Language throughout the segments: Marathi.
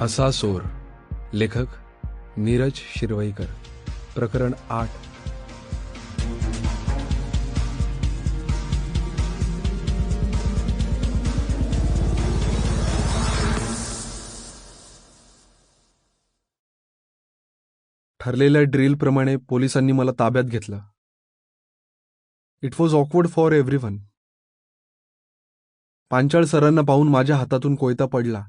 हसा सोर. लेखक नीरज शिरवईकर. प्रकरण आठ. ठरलेल्या ड्रिलप्रमाणे पोलिसांनी मला ताब्यात घेतलं. It was awkward for everyone Panchal सरांना पाहून माझ्या हातातून कोयता पडला.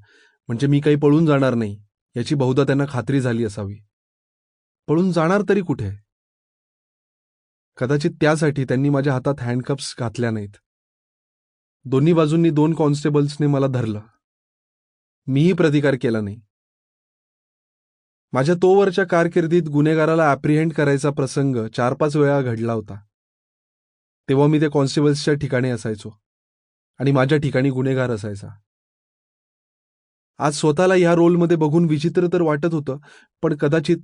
म्हणजे मी काही पळून जाणार नाही याची बहुधा त्यांना खात्री झाली असावी. पळून जाणार तरी कुठे? कदाचित त्यासाठी त्यांनी माझ्या हातात हँडकप्स घातल्या नाहीत. दोन्ही बाजूंनी दोन कॉन्स्टेबल्सने मला धरलं. मीही प्रतिकार केला नाही. माझ्या तोवरच्या कारकिर्दीत गुन्हेगाराला ॲप्रिहेंड करायचा प्रसंग चार पाच वेळा घडला होता. तेव्हा मी त्या कॉन्स्टेबल्सच्या ठिकाणी असायचो आणि माझ्या ठिकाणी गुन्हेगार असायचा. आज स्वतःला ह्या रोलमध्ये बघून विचित्र तर वाटत होतं पण कदाचित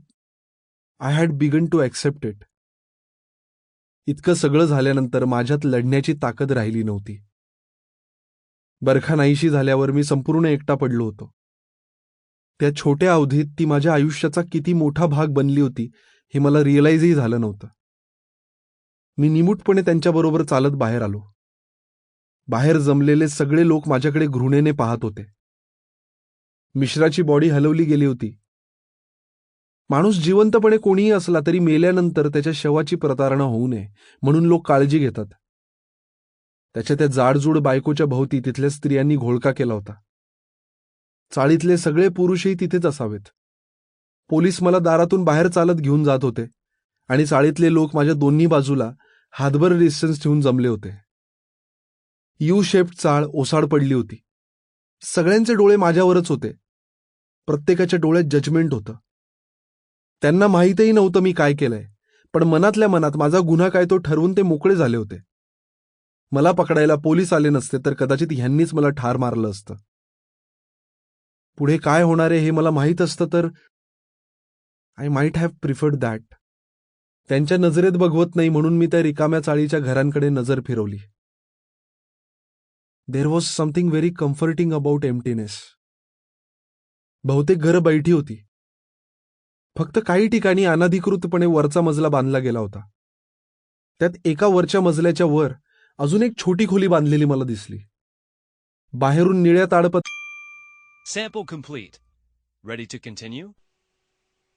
I had began to accept it इतकं सगळं झाल्यानंतर माझ्यात लढण्याची ताकद राहिली नव्हती. बरखा नाहीशी झाल्यावर मी संपूर्ण एकटा पडलो होतो. त्या छोट्या अवधीत ती माझ्या आयुष्याचा किती मोठा भाग बनली होती हे मला रिअलाइजही झालं नव्हतं. मी निमूटपणे त्यांच्याबरोबर चालत बाहेर आलो. बाहेर जमलेले सगळे लोक माझ्याकडे घृणेने पाहत होते. मिश्राची बॉडी हलवली गेली होती. माणूस जिवंतपणे कोणीही असला तरी मेल्यानंतर त्याच्या शवाची प्रतारणा होऊ नये म्हणून लोक काळजी घेतात. त्याच्या त्या जाडजूड बायकोच्या भोवती तिथल्या स्त्रियांनी घोळका केला होता. चाळीतले सगळे पुरुषही तिथेच असावेत. पोलीस मला दारातून बाहेर चालत घेऊन जात होते आणि चाळीतले लोक माझ्या दोन्ही बाजूला हातभर डिस्टन्स ठेवून जमले होते. यू शेप्ड चाळ ओसाड पडली होती. सगळ्यांचे डोळे माझ्यावरच होते. प्रत्येकाच्या डोळ्यात जजमेंट होतं. त्यांना माहीतही नव्हतं मी काय केलंय. पण मनातल्या मनात माझा गुन्हा काय तो ठरवून ते मोकळे झाले होते. मला पकडायला पोलीस आले नसते तर कदाचित ह्यांनीच मला ठार मारलं असतं. पुढे काय होणार आहे हे मला माहीत असतं तर I might have preferred that त्यांच्या नजरेत बघवत नाही म्हणून मी त्या रिकाम्या चाळीच्या घरांकडे नजर फिरवली. There was something very comforting about emptiness बहुतेक घरं बैठी होती फक्त काही ठिकाणी अनधिकृतपणे वरचा मजला बांधला गेला होता त्यात एका वरच्या मजल्याच्या वर अजून एक छोटी खोली बांधलेली मला दिसली बाहेरून निळ्या ताडपत Sample complete. Ready to continue?